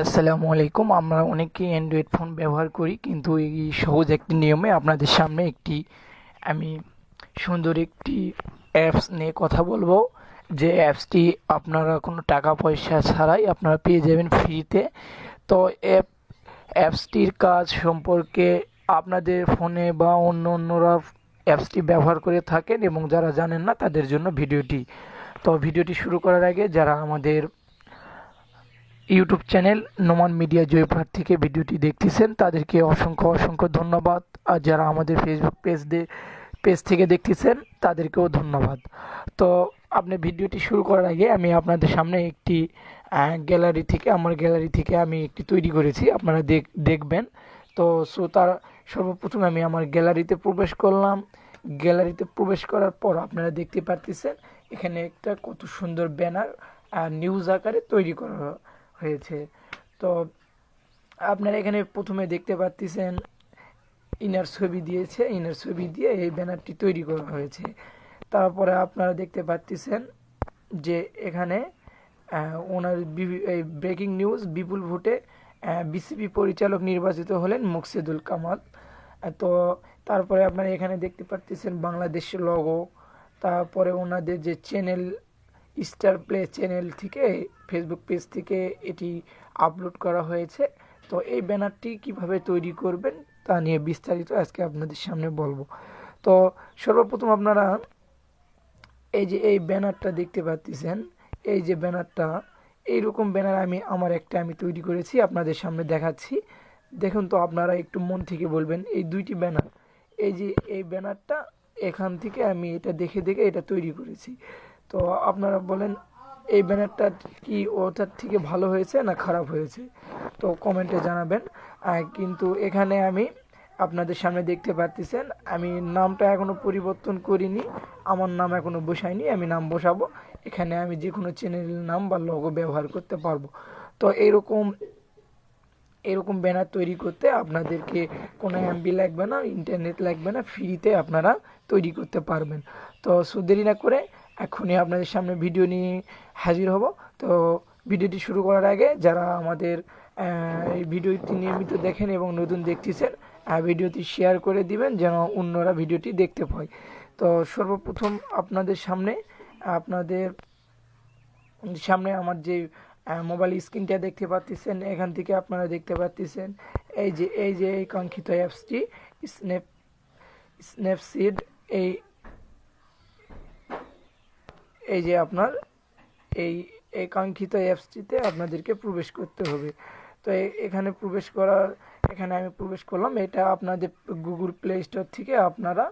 আসসালামু আলাইকুম। আমরা অনেকেই অ্যান্ড্রয়েড ফোন ব্যবহার করি, কিন্তু এই সহজ একটি নিয়মে আপনাদের সামনে একটি, আমি সুন্দর একটি অ্যাপস নিয়ে কথা বলব। যে অ্যাপসটি আপনারা কোনো টাকা পয়সা ছাড়াই আপনারা পেয়ে যাবেন ফ্রিতে তো অ্যাপ অ্যাপসটির কাজ সম্পর্কে আপনাদের ফোনে বা অন্য অন্যরা অ্যাপসটি ব্যবহার করে থাকেন এবং যারা জানেন না তাদের জন্য ভিডিওটি। তো ভিডিওটি শুরু করার আগে যারা আমাদের YouTube channel Noman media Joypurhat থেকে ভিডিওটি দেখতেছেন। তাদেরকে অসংখ্য অসংখ্য ধন্যবাদ। আর যারা আমাদের ফেসবুক পেজ দিয়ে পেজ থেকে দেখতেছেন, তাদেরকেও ধন্যবাদ। তো আপনি ভিডিওটি শুরু করার আগে আমি আপনাদের সামনে একটি গ্যালারি থেকে, আমার গ্যালারি থেকে আমি একটি তৈরি করেছি। আপনারা দেখ, দেখবেন। তো সো তার সর্বপ্রথমে আমি আমার গ্যালারিতে প্রবেশ করলাম। গ্যালারিতে প্রবেশ করার পর আপনারা দেখতে পারতেছেন, এখানে একটা কত সুন্দর ব্যানার নিউজ আকারে তৈরি করা হয়েছে। তো আপনারা এখানে প্রথমে দেখতে পাচ্ছেন ইনার ছবি দিয়েছে, ইনার ছবি দিয়ে এই ব্যানারটি তৈরি করা হয়েছে। তারপরে আপনারা দেখতে পাচ্ছেন যে এখানে ওনার এই ব্রেকিং নিউজ, বিপুল ভোটে বিসিবি পরিচালক নির্বাচিত হলেন মুকসিদুল কামাল। তো তারপরে আপনারা এখানে দেখতে পাচ্ছেন বাংলাদেশের লগো তারপরে ওনাদের যে চ্যানেল স্টার প্লে চ্যানেল থেকে ফেসবুক পেজ থেকে এটি আপলোড করা হয়েছে। তো এই ব্যানারটি কীভাবে তৈরি করবেন তা নিয়ে বিস্তারিত আজকে আপনাদের সামনে বলব। তো সর্বপ্রথম আপনারা এই যে এই ব্যানারটা দেখতে পাচ্ছেন, এই যে ব্যানারটা, এইরকম ব্যানার আমি, আমার একটা আমি তৈরি করেছি, আপনাদের সামনে দেখাচ্ছি। দেখুন তো আপনারা একটু মন থেকে বলবেন, এই দুইটি ব্যানার, এই যে এই ব্যানারটা এখান থেকে আমি এটা দেখে দেখে এটা তৈরি করেছি। তো আপনারা বলেন, এই ব্যানারটা কি ওটার থেকে ভালো হয়েছে না খারাপ হয়েছে? তো কমেন্টে জানাবেন। কিন্তু এখানে আমি আপনাদের সামনে দেখতে পাচ্ছেন আমি নামটা এখনও পরিবর্তন করিনি, আমার নাম এখনও বসাইনি আমি নাম বসাবো। এখানে আমি যে কোনো চ্যানেলের নাম বা লোগো ব্যবহার করতে পারব। তো এরকম এরকম ব্যানার তৈরি করতে আপনাদেরকে কোনো এমবি লাগবে না ইন্টারনেট লাগবে না ফ্রিতে আপনারা তৈরি করতে পারবেন। তো সুদেরি না করে এখনই আপনাদের সামনে ভিডিও নিয়ে হাজির হব। তো ভিডিওটি শুরু করার আগে যারা আমাদের এই ভিডিওটি নিয়মিত দেখেন এবং নতুন দেখতেছেন ভিডিওটি শেয়ার করে দিবেন যেন অন্যরা ভিডিওটি দেখতে পায়। তো সর্বপ্রথম আপনাদের সামনে আপনাদের সামনে আমার যে মোবাইল স্ক্রিনটা দেখতে পাচ্ছেন এখান থেকে আপনারা দেখতে পাচ্ছেন এই যে এই যে এই কাঙ্ক্ষিত অ্যাপসটি স্ন্যাপ স্ন্যাপসিড এই এই যে আপনার এই এই কাঙ্ক্ষিত অ্যাপসটিতে আপনাদেরকে প্রবেশ করতে হবে। তো এখানে প্রবেশ করার, এখানে আমি প্রবেশ করলাম। এটা আপনাদের গুগল প্লে স্টোর থেকে আপনারা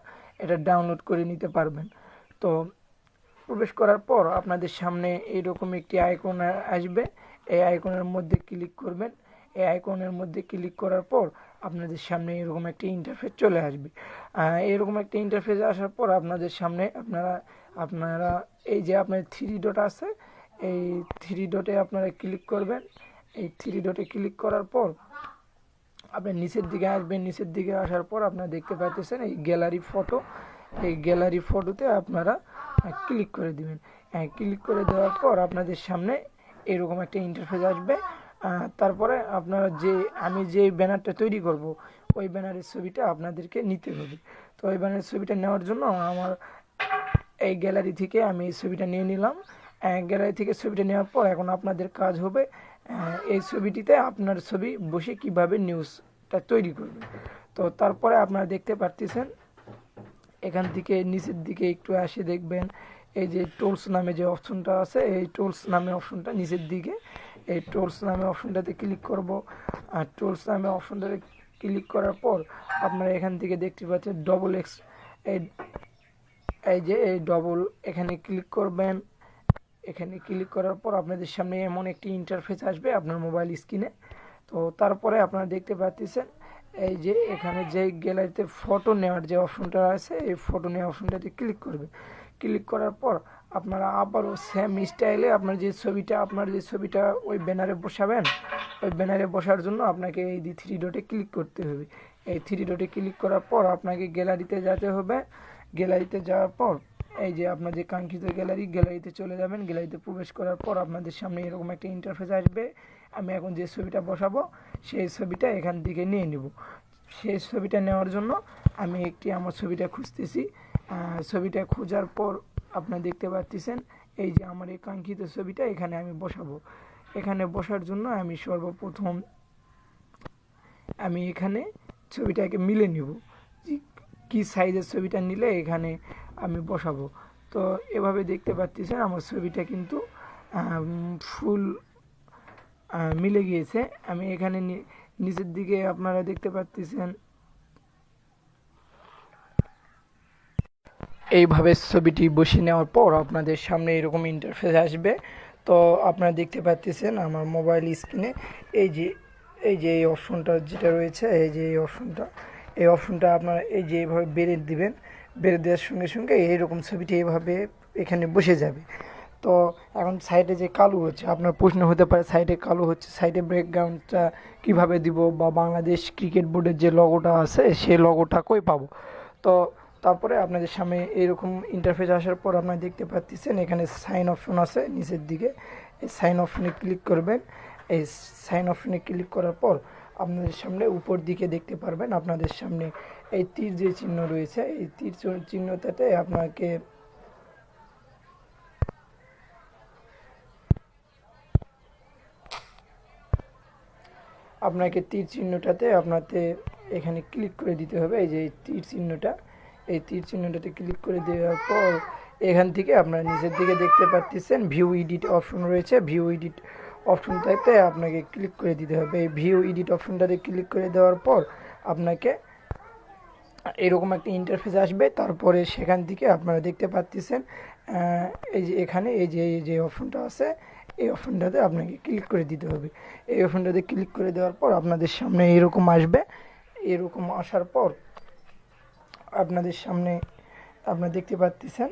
এটা ডাউনলোড করে নিতে পারবেন। তো প্রবেশ করার পর আপনাদের সামনে এইরকম একটি আইকন আসবে। এই আইকনের মধ্যে ক্লিক করবেন। এই আইকনের মধ্যে ক্লিক করার পর আপনাদের সামনে এরকম একটি ইন্টারফেস চলে আসবে। এরকম একটি ইন্টারফেস আসার পর আপনাদের সামনে আপনারা আপনারা, এই যে আপনার থ্রি ডট আছে, এই থ্রি ডটে আপনারা ক্লিক করবেন। এই থ্রি ডটে ক্লিক করার পর আপনি নিচের দিকে আসবেন, নিচের দিকে আসার পর আপনারা দেখতে পাইতেছেন এই গ্যালারি ফটো এই গ্যালারি ফটোতে আপনারা ক্লিক করে দিবেন। ক্লিক করে দেওয়ার পর আপনাদের সামনে এরকম একটা ইন্টারফেস আসবে। তারপরে আপনারা যে, আমি যে ব্যানারটা তৈরি করব, ওই ব্যানারের ছবিটা আপনাদেরকে নিতে হবে। তো ওই ব্যানারের ছবিটা নেওয়ার জন্য আমার এই গ্যালারি থেকে আমি ছবিটা নিয়ে নিলাম। গ্যালারি থেকে ছবিটা নেওয়ার পর এখন আপনাদের কাজ হবে এই ছবিটিতে আপনার ছবি বসে কীভাবে নিউজটা তৈরি করবে। তো তারপরে আপনারা দেখতে পারতেছেন, এখান থেকে নিচের দিকে একটু আসে দেখবেন, এই যে টোলস নামে যে অপশনটা আছে, এই টোলস নামে অপশনটা নিচের দিকে, এই টোলস নামে অপশনটাতে ক্লিক করব। আর টোলস নামে অপশনটাতে ক্লিক করার পর আপনারা এখান থেকে দেখতে পাচ্ছেন ডবল এক্স এই এই যে এই ডবল এখানে ক্লিক করবেন। এখানে ক্লিক করার পর আপনাদের সামনে এমন একটি ইন্টারফেস আসবে আপনার মোবাইল স্ক্রিনে তো তারপরে আপনারা দেখতে পাচ্ছেন এই যে এখানে যে গ্যালারিতে ফটো নেওয়ার যে অপশনটা আছে, এই ফটো নেওয়ার অপশনটাতে ক্লিক করবে। ক্লিক করার পর আপনারা আবারও সেম স্টাইলে আপনার যে ছবিটা, আপনার যে ছবিটা ওই ব্যানারে বসাবেন, ওই ব্যানারে বসার জন্য আপনাকে এই থ্রি ডটে ক্লিক করতে হবে। এই থ্রি ডটে ক্লিক করার পর আপনাকে গ্যালারিতে যেতে হবে। গ্যালারিতে যাওয়ার পর, এই যে আপনার আপনাদের কাঙ্ক্ষিত গ্যালারি, গ্যালারিতে চলে যাবেন। গ্যালারিতে প্রবেশ করার পর আপনাদের সামনে এরকম একটা ইন্টারফেস আসবে। আমি এখন যে ছবিটা বসাবো, সেই ছবিটা এখান থেকে নিয়ে নিব। সেই ছবিটা নেওয়ার জন্য আমি একটি আমার ছবিটা খুঁজতেছি। ছবিটা খোঁজার পর আপনারা দেখতে পাচ্ছেন এই যে আমার এই কাঙ্ক্ষিত ছবিটা এখানে আমি বসাবো। এখানে বসার জন্য আমি সর্বপ্রথম আমি এখানে ছবিটাকে মিলে নিব। যে কী সাইজের ছবিটা নিলে এখানে আমি বসাবো। তো এভাবে দেখতে পাচ্ছেন আমার ছবিটা কিন্তু ফুল মিলে গিয়েছে। আমি এখানে নিচের দিকে আপনারা দেখতে পাচ্ছেন। এইভাবে ছবিটি বসিয়ে নেওয়ার পর আপনাদের সামনে এরকম ইন্টারফেস আসবে। তো আপনারা দেখতে পাচ্ছেন আমার মোবাইল স্ক্রিনে এই যে এই যে এই অপশনটা যেটা রয়েছে, এই যে এই অপশনটা এই অপশনটা আপনারা এই যে এইভাবে বেড়ে দিবেন, বেড়ে দেওয়ার সঙ্গে সঙ্গে এইরকম ছবিটি এইভাবে এখানে বসে যাবে। তো এখন সাইডে যে কালো হচ্ছে, আপনার প্রশ্ন হতে পারে সাইডে কালো হচ্ছে, সাইডে ব্যাকগ্রাউন্ডটা কীভাবে দিব বা বাংলাদেশ ক্রিকেট বোর্ডের যে লগোটা আছে, সেই লগোটা কই পাবো? তো তারপরে আপনাদের সামনে এরকম ইন্টারফেস আসার পর আপনারা দেখতে পাচ্ছেন, এখানে সাইন অপশন আছে নিচের দিকে। এই সাইন অপশনে ক্লিক করবেন। এই সাইন অপশনে ক্লিক করার পর আপনাদের সামনে উপর দিকে দেখতে পারবেন, আপনাদের সামনে এই তীর যে চিহ্ন রয়েছে, এই তীর চিহ্নটাতে আপনাকে আপনাকে তীর চিহ্নটাতে আপনাতে এখানে ক্লিক করে দিতে হবে। এই যে তীর চিহ্নটা, এই তীর চিহ্নটাতে ক্লিক করে দেওয়ার পর এখান থেকে আপনারা নিচের দিকে দেখতে পাচ্ছেন ভিউ এডিট অপশন রয়েছে। ভিউ এডিট অপশনটাতে আপনাকে ক্লিক করে দিতে হবে। এই ভিউ এডিট অপশনটাতে ক্লিক করে দেওয়ার পর আপনাকে এরকম একটা ইন্টারফেস আসবে। তারপরে সেখান থেকে আপনারা দেখতে পাচ্ছেন এই যে এখানে এই যে এই যে অপশনটা আছে, এই অপশনটাতে আপনাকে ক্লিক করে দিতে হবে। এই অপশনটাতে ক্লিক করে দেওয়ার পর আপনাদের সামনে এরকম আসবে। এরকম আসার পর আপনাদের সামনে আপনারা দেখতে পাচ্ছেন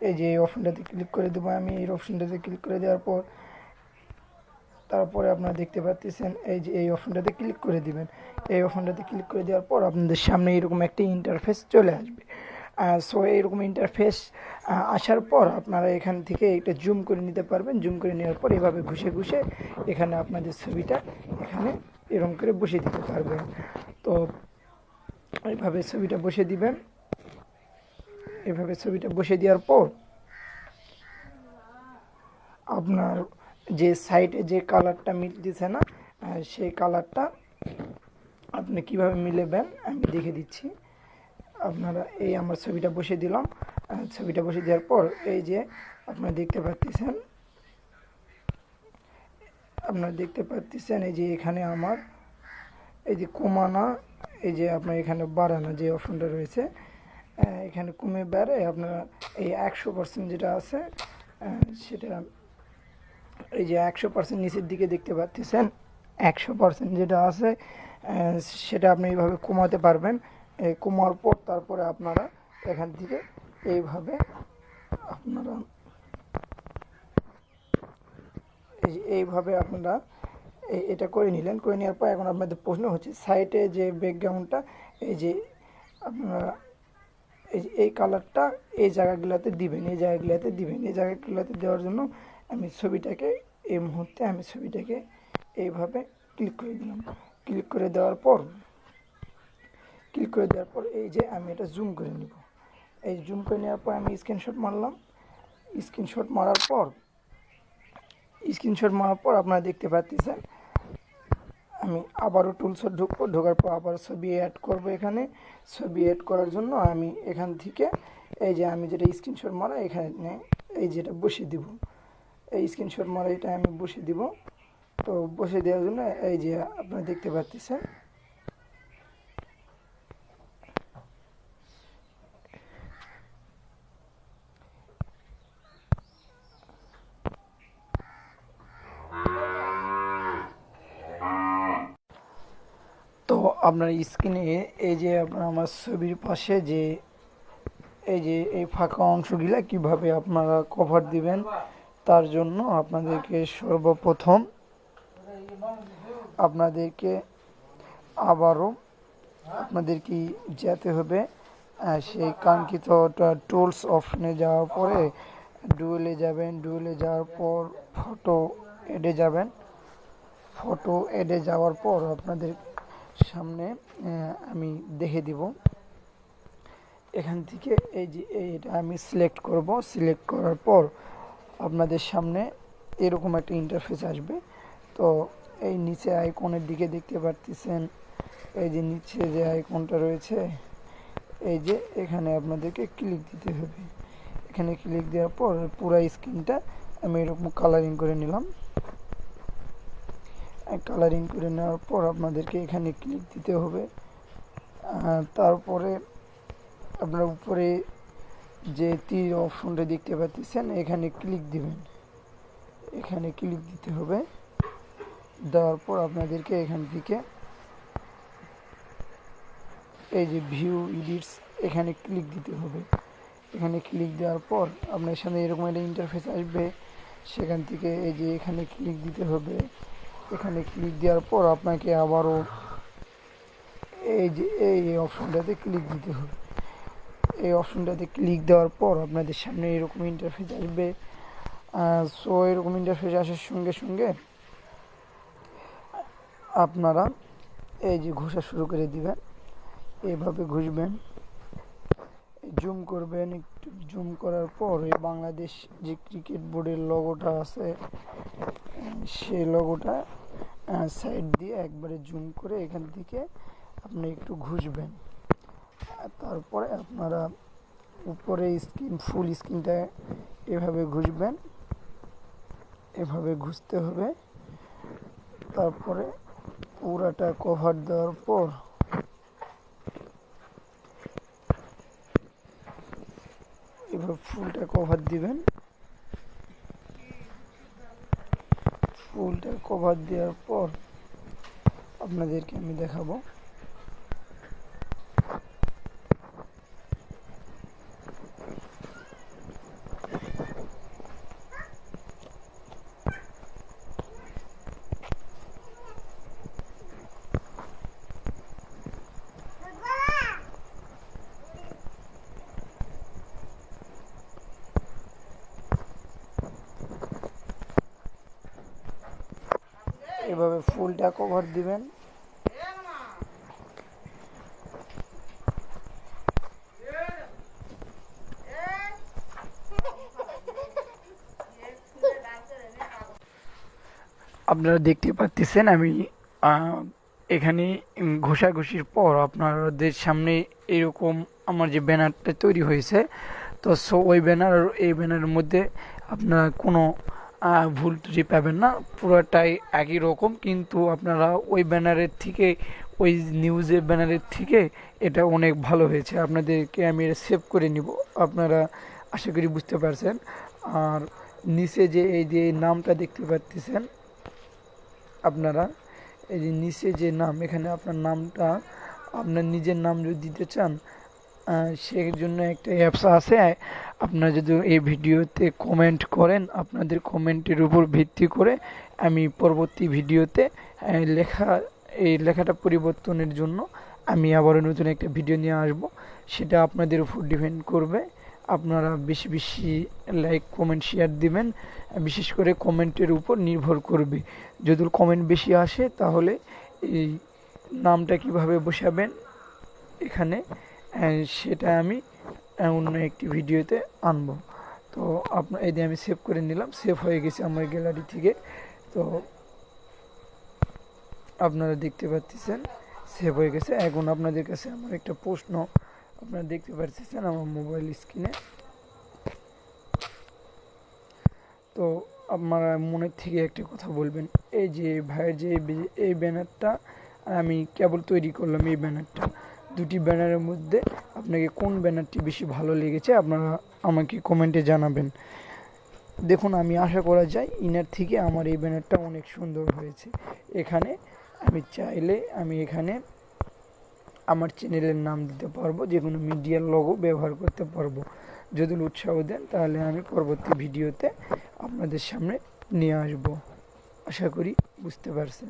এই যে এই অপশনটাতে ক্লিক করে দেবো আমি। এই অপশনটাতে ক্লিক করে দেওয়ার পর, তারপরে আপনারা দেখতে পাচ্ছেন এই যে এই অপশনটাতে ক্লিক করে দিবেন। এই অপশনটাতে ক্লিক করে দেওয়ার পর আপনাদের সামনে এরকম একটা ইন্টারফেস চলে আসবে। সো এইরকম ইন্টারফেস আসার পর আপনারা এখান থেকে এটা জুম করে নিতে পারবেন। জুম করে নেওয়ার পর এভাবে ঘুষে ঘুষে এখানে আপনাদের ছবিটা এখানে এরকম করে বসিয়ে দিতে পারবেন। তো এইভাবে ছবিটা বসে দিবেন। এভাবে ছবিটা বসে দেওয়ার পর আপনার যে সাইডে যে কালারটা মিলতেছে না সেই কালারটা আপনি কীভাবে মিলেবেন আমি দেখে দিচ্ছি। আপনারা এই আমার ছবিটা বসে দিলাম। ছবিটা বসে দেওয়ার পর এই যে আপনারা দেখতে পাচ্ছেন, আপনারা দেখতে পাচ্ছেন এই যে এখানে আমার, এই যে কমানা, এই যে আপনার এখানে বাড়ানো যে অপশনটা রয়েছে এখানে কমে বেড়ে আপনারা এই একশো পার্সেন্ট যেটা আছে সেটা এই যে একশো পার্সেন্ট নিচের দিকে দেখতে পাচ্ছেন, একশো পার্সেন্ট যেটা আছে সেটা আপনি এইভাবে কমাতে পারবেন। এই কমার পর তারপরে আপনারা এখান থেকে এইভাবে আপনারা এইভাবে আপনারা এটা করে নিলেন। করে নেওয়ার পর এখন আপনাদের প্রশ্ন হচ্ছে, সাইটে যে ব্যাকগ্রাউন্ডটা এই যে আপনারা এই এই কালারটা এই জায়গাগুলোতে দিবেন, এই জায়গাগুলোতে দিবেন। এই জায়গাগুলোতে দেওয়ার জন্য আমি ছবিটাকে এই মুহূর্তে আমি ছবিটাকে এইভাবে ক্লিক করে দিলাম। ক্লিক করে দেওয়ার পর ক্লিক করে দেওয়ার পর এই যে আমি এটা জুম করে নিব। এই জুম করে নেওয়ার পর আমি স্ক্রিনশট মারলাম। স্ক্রিনশট মারার পর স্ক্রিনশট মারার পর আপনারা দেখতে পাচ্ছেন আমি আবারও টুলসে ঢুকবো, ঢোকার পর আবার ছবি অ্যাড করব এখানে। ছবি অ্যাড করার জন্য আমি এখান থেকে এই যে আমি যেটা স্ক্রিনশট মারা, এখানে এই যেটা বসিয়ে দিব। এই স্ক্রিনশট মারা এটা আমি বসিয়ে দিব। তো বসে দেওয়ার জন্য এই যে আপনারা দেখতে পাচ্ছেন তো আপনার স্ক্রিনে এই যে আপনার আমার ছবির পাশে যে এই যে এই ফাঁকা অংশগুলা কীভাবে আপনারা কভার দিবেন, তার জন্য আপনাদেরকে সর্বপ্রথম আপনাদেরকে আবারও আপনাদেরকে যেতে হবে সেই কাঙ্ক্ষিত টুলস অপশনে যাওয়ার পরে ডুয়েলে যাবেন ডুয়েলে যাওয়ার পর ফটো এডে যাবেন ফটো এডে যাওয়ার পর আপনাদের সামনে আমি দেখে দিব। এখান থেকে এই যে এটা আমি সিলেক্ট করব। সিলেক্ট করার পর আপনাদের সামনে এরকম একটা ইন্টারফেস আসবে। তো এই নিচে আইকনের দিকে দেখতে পারতেছেন। এই যে নিচে যে আইকনটা রয়েছে, এই যে এখানে আপনাদেরকে ক্লিক দিতে হবে। এখানে ক্লিক দেওয়ার পর পুরো স্ক্রিনটা আমি এরকম কালারিং করে নিলাম। কালারিং করে নেওয়ার পর আপনাদেরকে এখানে ক্লিক দিতে হবে। তারপরে আপনার উপরে যে তীর অপশনটা দেখতে পাচ্ছেন, এখানে ক্লিক দিবেন। এখানে ক্লিক দিতে হবে। দেওয়ার পর আপনাদেরকে এখান থেকে এই যে ভিউ ইডিটস এখানে ক্লিক দিতে হবে। এখানে ক্লিক দেওয়ার পর আপনার সামনে এরকম একটা ইন্টারফেস আসবে। সেখান থেকে এই যে এখানে ক্লিক দিতে হবে। এখানে ক্লিক দেওয়ার পর আপনাকে আবারও এই যে, এই অপশনটাতে ক্লিক দিতে হবে। এই অপশনটাতে ক্লিক দেওয়ার পর আপনাদের সামনে এরকম ইন্টারফেস আসবে। সো এরকম ইন্টারফেস আসার সঙ্গে সঙ্গে আপনারা এই যে ঘষা শুরু করে দিবেন। এইভাবে ঘুষবেন। জুম করবেন। একটু জুম করার পর এই বাংলাদেশ যে ক্রিকেট বোর্ডের লগোটা আছে, সেই লগোটা সাইড দিয়ে একবারে জুম করে এখান থেকে আপনি একটু ঘুষবেন। তারপরে আপনারা উপরে স্ক্রিন ফুল স্ক্রিনটা এভাবে ঘুষবেন। এভাবে ঘুষতে হবে। তারপরে পুরাটা কভার দেওয়ার পর এভাবে ফুলটা কভার দিবেন। ফুলটা কভার দেওয়ার পর আপনাদেরকে আমি দেখাবো। এভাবে ফুলটা কভার দিবেন। আপনারা দেখতে পাচ্ছেন আমি এখানে ঘষাঘষির পর আপনাদের সামনে এরকম আমার যে ব্যানারটা তৈরি হয়েছে। তো সো ওই ব্যানার, এই ব্যানারের মধ্যে আপনারা কোনো ভুল ত্রুটি পাবেন না। পুরোটাই একই রকম, কিন্তু আপনারা ওই ব্যানারের থেকে, ওই নিউজের ব্যানারের থেকে এটা অনেক ভালো হয়েছে। আপনাদেরকে আমি এটা সেভ করে নিব। আপনারা আশা করি বুঝতে পারছেন। আর নিচে যে এই যে নামটা দেখতে পাচ্ছেন আপনারা, এই যে নিচে যে নাম, এখানে আপনার নামটা, আপনার নিজের নাম যদি দিতে চান সেই জন্য একটা অ্যাপস আছে। আপনারা যদি এই ভিডিওতে কমেন্ট করেন, আপনাদের কমেন্টের উপর ভিত্তি করে আমি পরবর্তী ভিডিওতে লেখা, এই লেখাটা পরিবর্তনের জন্য আমি আবারও নতুন একটা ভিডিও নিয়ে আসব। সেটা আপনাদের উপর ডিপেন্ড করবে। আপনারা বেশি বেশি লাইক কমেন্ট শেয়ার দিবেন। বিশেষ করে কমেন্টের উপর নির্ভর করবে। যদি কমেন্ট বেশি আসে, তাহলে এই নামটা কীভাবে বসাবেন? এখানে সেটা আমি অন্য একটি ভিডিওতে আনব। তো আপনার এই আমি সেভ করে নিলাম সেভ হয়ে গেছে আমার গ্যালারি থেকে। তো আপনারা দেখতে পাচ্ছেন সেভ হয়ে গেছে। এখন আপনাদের কাছে আমার একটা প্রশ্ন, আপনারা দেখতে পাচ্ছেন আমার মোবাইল স্ক্রিনে তো আপনারা মনের থেকে একটা কথা বলবেন, এই যে ভাইয়ের যে এই ব্যানারটা, আমি কেবল তৈরি করলাম এই ব্যানারটা। দুটি ব্যানারের মধ্যে আপনাকে কোন ব্যানারটি বেশি ভালো লেগেছে আপনারা আমাকে কমেন্টে জানাবেন। দেখুন, আমি আশা করা যায় ইনার থেকে আমার এই ব্যানারটা অনেক সুন্দর হয়েছে। এখানে আমি চাইলে আমি এখানে আমার চ্যানেলের নাম দিতে পারব, যে কোনো মিডিয়ার লোগো ব্যবহার করতে পারব। যদি উৎসাহ দেন, তাহলে আমি পরবর্তী ভিডিওতে আপনাদের সামনে নিয়ে আসব। আশা করি বুঝতে পারছেন।